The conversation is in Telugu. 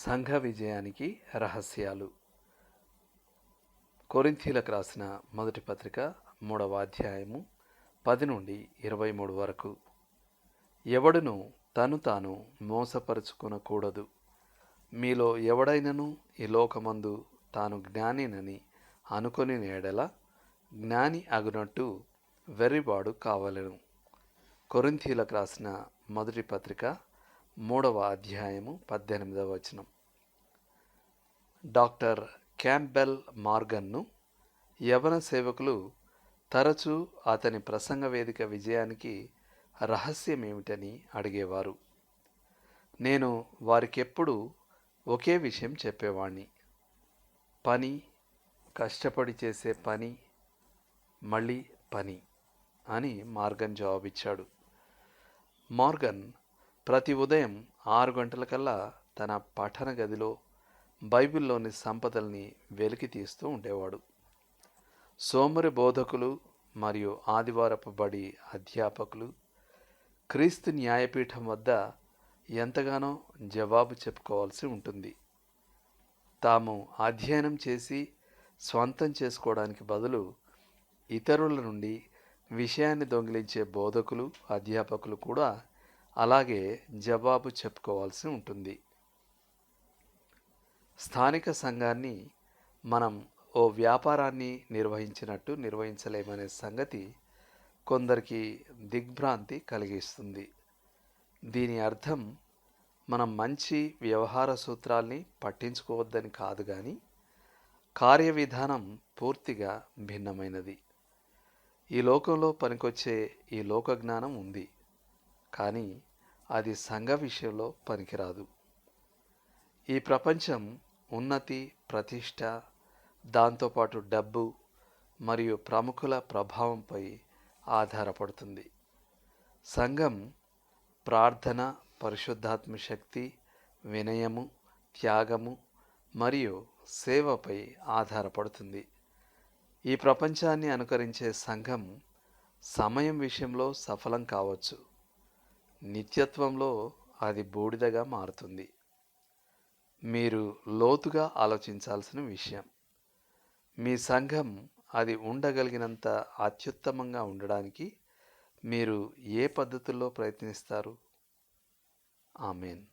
సంఘ విజయానికి రహస్యాలు. కొరింథీలకు రాసిన మొదటి పత్రిక మూడవ అధ్యాయము పది నుండి ఇరవై మూడు వరకు. ఎవడును తను తాను మోసపరుచుకునకూడదు. మీలో ఎవడైనను ఈ లోకమందు తాను జ్ఞానినని అనుకొని నేడల జ్ఞాని అగునట్టు వెర్రివాడు కావలను. కొరింథీలకు రాసిన మొదటి పత్రిక మూడవ అధ్యాయము పద్దెనిమిదవ వచనం. డాక్టర్ క్యాంబెల్ మార్గన్ను యవన సేవకులు తరచూ అతని ప్రసంగ వేదిక విజయానికి రహస్యం ఏమిటని అడిగేవారు. నేను వారికెప్పుడు ఒకే విషయం చెప్పేవాణ్ణి. పని కష్టపడి చేసే పని మళ్ళీ పని అని మార్గన్ జవాబిచ్చాడు. మార్గన్ ప్రతి ఉదయం ఆరు గంటలకల్లా తన పఠన గదిలో బైబిల్లోని సంపదల్ని వెలికి తీస్తూ ఉండేవాడు. సోమరి బోధకులు మరియు ఆదివారపు బడి అధ్యాపకులు క్రీస్తు న్యాయపీఠం వద్ద ఎంతగానో జవాబు చెప్పుకోవాల్సి ఉంటుంది. తాము అధ్యయనం చేసి స్వంతం చేసుకోవడానికి బదులు ఇతరుల నుండి విషయాన్ని దొంగిలించే బోధకులు అధ్యాపకులు కూడా అలాగే జవాబు చెప్పుకోవాల్సి ఉంటుంది. స్థానిక సంఘాన్ని మనం ఓ వ్యాపారాన్ని నిర్వహించినట్టు నిర్వహించలేమనే సంగతి కొందరికి దిగ్భ్రాంతి కలిగిస్తుంది. దీని అర్థం మనం మంచి వ్యవహార సూత్రాల్ని పట్టించుకోవద్దని కాదు కానీ కార్యవిధానం పూర్తిగా భిన్నమైనది. ఈ లోకంలో పనికొచ్చే ఈ లోక జ్ఞానం ఉంది. కానీ అది సంఘ విషయంలో పనికిరాదు. ఈ ప్రపంచం ఉన్నతి ప్రతిష్ట దాంతోపాటు డబ్బు మరియు ప్రముఖుల ప్రభావంపై ఆధారపడుతుంది. సంఘం ప్రార్థన పరిశుద్ధాత్మ శక్తి వినయము త్యాగము మరియు సేవపై ఆధారపడుతుంది. ఈ ప్రపంచాన్ని అనుకరించే సంఘం సమయం విషయంలో సఫలం కావచ్చు. నిత్యత్వంలో అది బూడిదగా మారుతుంది. మీరు లోతుగా ఆలోచించాల్సిన విషయం. మీ సంఘం అది ఉండగలిగినంత అత్యుత్తమంగా ఉండడానికి మీరు ఏ పద్ధతుల్లో ప్రయత్నిస్తారు? ఆమెన్.